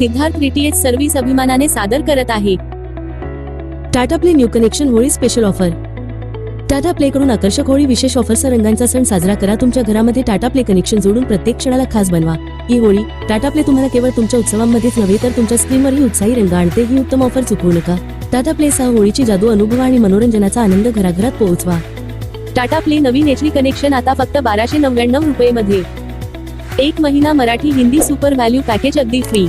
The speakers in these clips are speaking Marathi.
सिद्धार्थ डीटीएच सर्व्हिस अभिमानाने सादर करत आहे. Tata Play new connection Holi special offer Tata Play कडून आकर्षक होळी विशेष ऑफरचा रंगांचा सण साजरा करा. तुमच्या घरामध्ये टाटा प्ले कनेक्शन जोडून प्रत्येक क्षणाला खास बनवा. ही होळी टाटा प्ले तुम्हाला केवळ तुमच्या उत्सवांमध्येच नव्हे तर तुमच्या स्क्रीनवरही उत्साही रंग आणते. ही उत्तम ऑफर चुकवू नका. टाटा प्ले सह होळीची जादू अनुभवा आणि मनोरंजनाचा आनंद घराघरात पोहोचवा. टाटा प्ले नवीन एच कनेक्शन आता फक्त बाराशे नव्याण्णव रुपये मध्ये एक महिना Marathi Hindi super value package अगदी free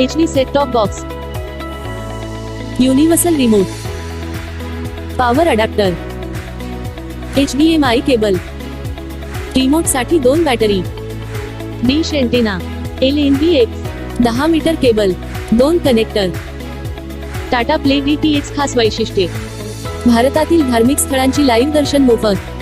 H D set top box universal remote power adapter H D M I cable रिमोटसाठी दोन battery dish antenna L N B X दहा मीटर केबल दोन connector Tata Play D T X खास वैशिष्ट्ये. भारतातील धार्मिक स्थळांची लाईव्ह दर्शन मोफत.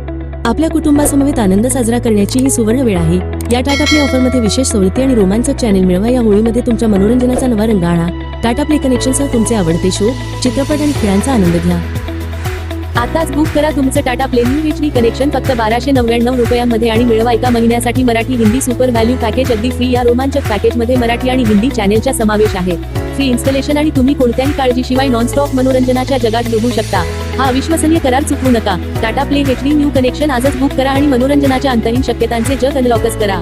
आपल्या कुटुंबासमवेत आनंद साजरा करण्याची ही सुवर्ण वेळ आहे. या टाटा प्ले ऑफरमध्ये विशेष सवलती आणि रोमांचक चॅनेल मिळवा. या होळीमध्ये तुमच्या मनोरंजनाचा नवा रंग आणा टाटा प्ले कनेक्शनसह तुमचे आवडते शो चित्रपट आणि खेळांचा आनंद घ्या. आताच बुक करा तुमचं Tata play new H D connection फक्त बाराशे नव्याण्णव रुपयांमध्ये आणि मिळवा एका महिन्यासाठी Marathi Hindi super value package अगदी फ्री या रोमांचक पॅकेजमध्ये मराठी आणि हिंदी चॅनेलचा समावेश आहे. फ्री इन्स्टॉलेशन आणि तुम्ही कोणत्याही काळजीशिवाय नॉनस्टॉप मनोरंजनाच्या जगात डुबू शकता. हा अविश्वसनीय करार चुकवू नका. Tata Play H D new connection आजच बुक करा आणि मनोरंजनाच्या अंतहीन शक्यतांचे जग अनलॉकच करा.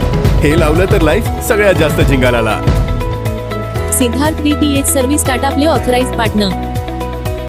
हे लावलं तर लाईफ सगळ्यात जास्त झिंगाला Siddharth D T H service Tata play authorise partner